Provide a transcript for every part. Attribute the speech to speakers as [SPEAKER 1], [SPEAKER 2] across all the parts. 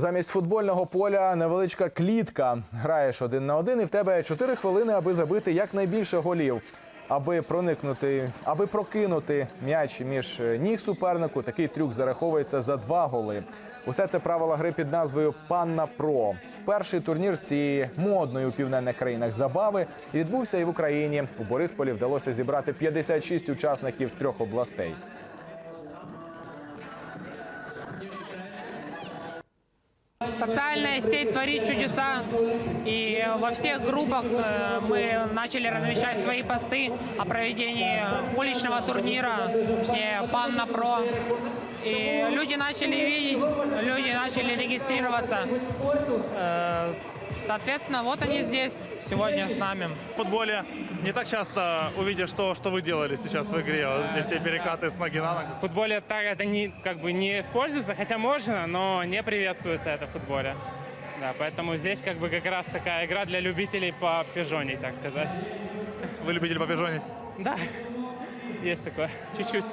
[SPEAKER 1] Замість футбольного поля невеличка клітка. Граєш один на один, і в тебе 4 хвилини, аби забити якнайбільше голів. Аби проникнути, аби прокинути м'яч між ніг супернику, такий трюк зараховується за два голи. Усе це правила гри під назвою Панна Про. Перший турнір з цієї модної у південних країнах забави відбувся і в Україні. У Борисполі вдалося зібрати 56 учасників з трьох областей.
[SPEAKER 2] Социальная сеть творит чудеса, и во всех группах э, мы начали размещать свои посты о проведении уличного турнира, точнее, Панна Про. И люди начали видеть, люди начали регистрироваться. Соответственно, вот они здесь сегодня с нами.
[SPEAKER 3] В футболе не так часто увидишь то, что вы делали сейчас в игре. Вот эти все перекаты с ноги на ногу.
[SPEAKER 4] В футболе так это не, как бы не используется, хотя можно, но не приветствуется это в футболе. Да, поэтому здесь как бы как раз такая игра для любителей по пижоней, так сказать.
[SPEAKER 3] Вы любитель побежонить?
[SPEAKER 4] Да, есть такое, чуть-чуть.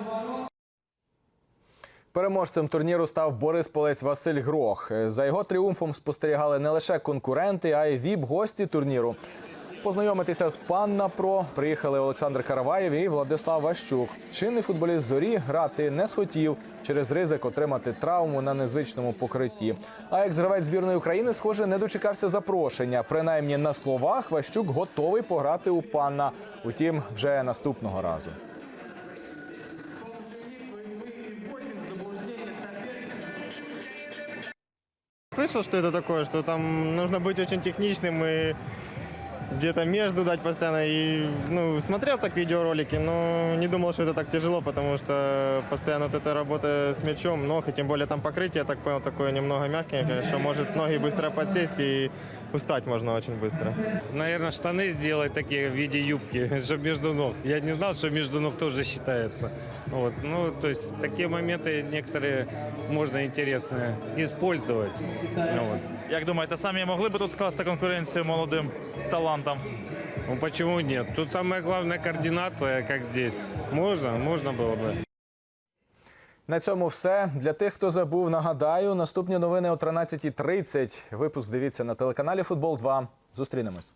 [SPEAKER 1] Переможцем турніру став Борисполець Василь Грох. За його тріумфом спостерігали не лише конкуренти, а й віп-гості турніру. Познайомитися з Панна Про приїхали Олександр Караваєв і Владислав Ващук. Чинний футболіст зорі грати не схотів через ризик отримати травму на незвичному покритті. А екс-гравець збірної України, схоже, не дочекався запрошення. Принаймні на словах Ващук готовий пограти у панна. Утім, вже наступного разу.
[SPEAKER 5] Слышал, что это такое, что там нужно быть очень техничным и где-то между дать постоянно. И, ну, смотрел так видеоролики, но не думал, что это так тяжело, потому что постоянно вот эта работа с мячом, ног, и тем более там покрытие, я так понял, такое немного мягкое, что может ноги быстро подсесть и устать можно очень быстро.
[SPEAKER 6] Наверное, штаны сделать такие в виде юбки, чтобы между ног. Я не знал, что между ног тоже считается. Вот. Ну, то есть такие моменты некоторые можно интересно использовать. Ну, вот.
[SPEAKER 3] Як думаєте, самі могли би тут скласти конкуренцію молодим талантам?
[SPEAKER 6] Ну, почему нет? Тут самое главное координация, как здесь. Можно, можно было бы.
[SPEAKER 1] На цьому все. Для тих, хто забув, нагадаю, наступні новини о 13.30. Випуск дивіться на телеканалі Футбол 2. Зустрінемось.